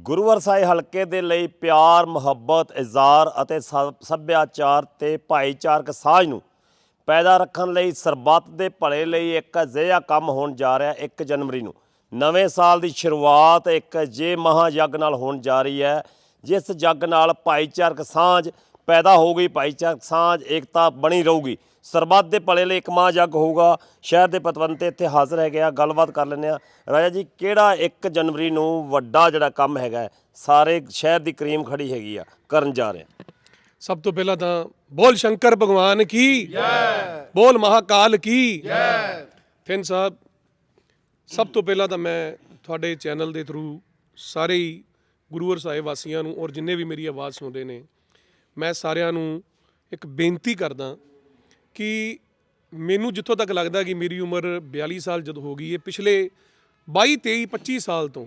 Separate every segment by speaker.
Speaker 1: ਗੁਰੂਵਰ ਸਾਹਿਬ ਹਲਕੇ ਦੇ ਲਈ ਪਿਆਰ, ਮੁਹੱਬਤ ਇਜ਼ਹਾਰ ਅਤੇ ਸ- ਸੱਭਿਆਚਾਰ ਤੇ ਭਾਈਚਾਰਕ ਸਾਂਝ ਨੂੰ ਪੈਦਾ ਰੱਖਣ ਲਈ ਸਰਬੱਤ ਦੇ ਭਲੇ ਲਈ ਇੱਕ ਅਜਿਹਾ ਕੰਮ ਹੋਣ ਜਾ ਰਿਹਾ 1 ਜਨਵਰੀ ਨੂੰ। ਨਵੇਂ ਸਾਲ ਦੀ ਸ਼ੁਰੂਆਤ ਇੱਕ ਜੇ ਮਹਾਯੱਗ ਨਾਲ ਹੋਣ ਜਾ ਰਹੀ ਹੈ, ਜਿਸ ਯੱਗ ਨਾਲ ਭਾਈਚਾਰਕ ਸਾਂਝ ਪੈਦਾ ਹੋਊਗੀ ਭਾਈਚਾਰਕ ਸਾਂਝ, ਏਕਤਾ ਬਣੀ ਰਹੂਗੀ। ਸਰਬੱਤ ਦੇ ਭਲੇ ਲਈ ਇੱਕ ਮਹਾਯੱਗ ਹੋਊਗਾ। ਸ਼ਹਿਰ ਦੇ ਪਤਵੰਤੇ ਇੱਥੇ ਹਾਜ਼ਰ ਹੈਗੇ ਆ। ਗੱਲਬਾਤ ਕਰ ਲੈਂਦੇ ਆ। ਰਾਜਾ ਜੀ ਕਿਹੜਾ 1 ਜਨਵਰੀ ਨੂੰ ਵੱਡਾ ਜਿਹੜਾ ਕੰਮ ਹੈਗਾ ਸਾਰੇ ਸ਼ਹਿਰ ਦੀ ਕਰੀਮ ਖੜੀ ਹੈਗੀ ਆ। ਕਰਨ ਜਾ ਰਹੇ ਆ।
Speaker 2: ਸਭ ਤੋਂ ਪਹਿਲਾਂ ਤਾਂ ਬੋਲ ਸ਼ੰਕਰ ਭਗਵਾਨ ਕੀ? ਜੈ। ਬੋਲ ਮਹਾਕਾਲ ਕੀ? ਜੈ। ਫਿਨ ਸਾਹਿਬ ਸਭ ਤੋਂ ਪਹਿਲਾਂ ਤਾਂ ਮੈਂ ਤੁਹਾਡੇ ਚੈਨਲ ਦੇ ਥਰੂ ਸਾਰੇ ਹੀ ਗੁਰੂਵਰ ਸਾਹਿਬ ਵਾਸੀਆਂ ਨੂੰ ਔਰ ਜਿੰਨੇ ਵੀ ਮੇਰੀ ਆਵਾਜ਼ ਸੁਣਦੇ ਨੇ ਮੈਂ ਸਾਰਿਆਂ ਨੂੰ ਇੱਕ ਬੇਨਤੀ ਕਰਦਾ ਕਿ ਮੈਨੂੰ ਜਿੱਥੋਂ ਤੱਕ ਲੱਗਦਾ ਕਿ ਮੇਰੀ ਉਮਰ 42 ਸਾਲ ਜਦੋਂ ਹੋ ਗਈ ਹੈ ਪਿਛਲੇ 22 23 25 ਸਾਲ ਤੋਂ